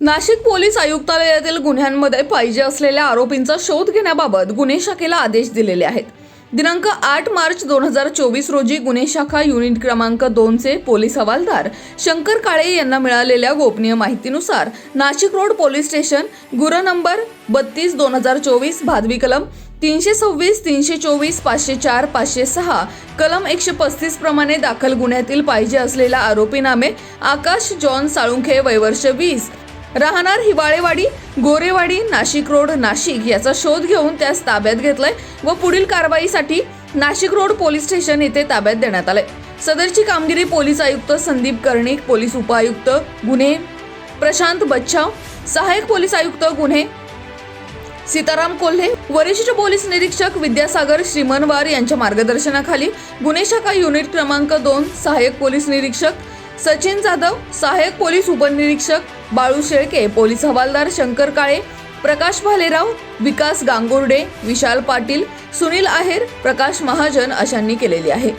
Nashik police आयुक्तालयातील गुन्ह्यांमध्ये पाहिजे असलेल्या आरोपींचा शोध घेण्याबाबत गुन्हे शाखेला आदेश दिलेले आहेत. दिनांक आठ मार्च दोन हजार चोवीस रोजी गुन्हे शाखा युनिट क्रमांक दोनचे पोलीस हवालदार शंकर काळे यांना मिळालेल्या गोपनीय माहितीनुसार नाशिक रोड पोलीस स्टेशन गुर नंबर बत्तीस दोन हजार चोवीस भादवी कलम तीनशे सव्वीस तीनशे चोवीस पाचशे चार पाचशे सहा कलम एकशे पस्तीस प्रमाणे दाखल गुन्ह्यातील पाहिजे असलेला आरोपी नामे आकाश जॉन साळुंखे वयवर्ष वीस राहणार हिवाळेवाडी गोरेवाडी नाशिक रोड नाशिक याचा शोध घेऊन त्यास ताब्यात घेतलंय व पुढील कारवाईसाठी नाशिक रोड पोलीस स्टेशन येथे ताब्यात देण्यात आलंय. सदरची कामगिरी पोलीस आयुक्त संदीप कर्णिक पोलीस उपायुक्त गुन्हे प्रशांत बच्छाव सहाय्यक पोलीस आयुक्त गुन्हे सीताराम कोल्हे वरिष्ठ पोलीस निरीक्षक विद्यासागर श्रीमनवार यांच्या मार्गदर्शनाखाली गुन्हे शाखा युनिट क्रमांक दोन सहाय्यक पोलीस निरीक्षक सचिन जाधव सहाय्यक पोलीस उपनिरीक्षक बाळू शेळके पोलीस हवालदार शंकर काळे प्रकाश भालेराव विकास गांगुर्डे विशाल पाटील सुनील आहेर प्रकाश महाजन अशांनी केलेली आहे.